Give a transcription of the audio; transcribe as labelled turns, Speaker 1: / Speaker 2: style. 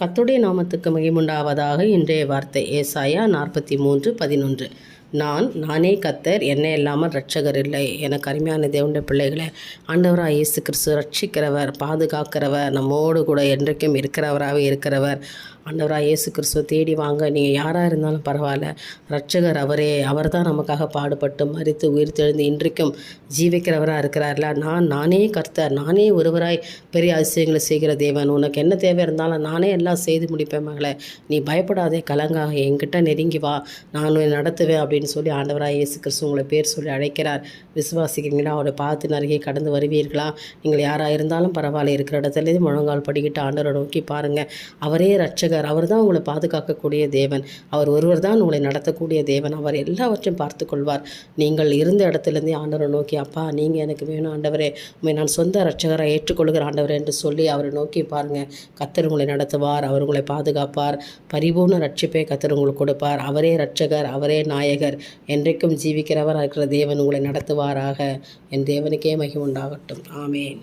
Speaker 1: கத்துடைய நாமத்துக்கு மகிமுண்டாவதாக இன்றைய வார்த்தை. ஏசாயா நாற்பத்தி மூன்று பதினொன்று. நான் நானே கத்தர் என்னை இல்லாமல் ரட்சகர் இல்லை. எனக்கு அருமையான தேவனுடைய பிள்ளைகளை ஆண்டவராக இயேசு கிறிஸ்து ரட்சிக்கிறவர் பாதுகாக்கிறவர் நம்மோடு கூட என்றைக்கும் இருக்கிறவராகவே இருக்கிறவர். ஆண்டவராக இயேசு கிறிஸ்துவ தேடி வாங்க நீங்கள் யாராக இருந்தாலும் பரவாயில்ல. ரட்சகர் அவரே அவர் தான் நமக்காக பாடுபட்டு மறித்து உயிர் தெழுந்து இன்றைக்கும் ஜீவிக்கிறவராக இருக்கிறார்ல. நான் நானே கர்த்தர் நானே ஒருவராய் பெரிய அதிசயங்களை செய்கிற தேவன். உனக்கு என்ன தேவை இருந்தாலும் நானே எல்லாம் செய்து முடிப்பேன் மகளே. நீ பயப்படாதே கலங்காக என்கிட்ட நெருங்கி வா. நான் நடத்துவேன் அப்படின்னு அப்படின்னு சொல்லி ஆண்டவராக இயேசு கிறிஸ்து உங்களை பேர் சொல்லி அழைக்கிறார். விசுவாசிக்கிறீங்களா? அவருடைய பாதத்தின் அருகே கடந்து வருவீர்களா? நீங்கள் யாராக இருந்தாலும் பரவாயில்ல. இருக்கிற இடத்துலேருந்து முழங்கால் படிக்கிட்டு ஆண்டவரை நோக்கி பாருங்கள் அவரே ரட்சகர் அவர் தான் உங்களை பாதுகாக்கக்கூடிய தேவன். அவர் ஒருவர் தான் உங்களை நடத்தக்கூடிய தேவன். அவர் எல்லாவற்றையும் பார்த்து கொள்வார். நீங்கள் இருந்த இடத்துலேருந்தே ஆண்டவரை நோக்கி அப்பா நீங்கள் எனக்கு வேணும் ஆண்டவரே. உண்மை நான் சொந்த ரட்சகரை ஏற்றுக்கொள்கிற ஆண்டவரே என்று சொல்லி அவரை நோக்கி பாருங்கள் கத்தர் உங்களை நடத்துவார். அவர் உங்களை பாதுகாப்பார். பரிபூர்ண ரட்சிப்பை கத்தர் உங்களுக்கு கொடுப்பார். அவரே ரட்சகர் அவரே நாயகர். என்றைக்கும் ஜீவிக்கிறவராக இருக்கிற தேவன் உங்களை நடத்துவாராக. என் தேவனுக்கே மகிமுண்டாகட்டும் ஆமேன்.